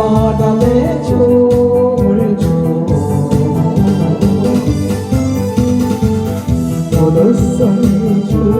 바람에 춤을 추고 오늘성이 주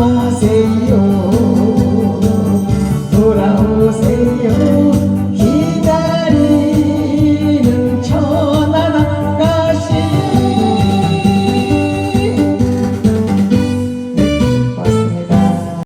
마세요.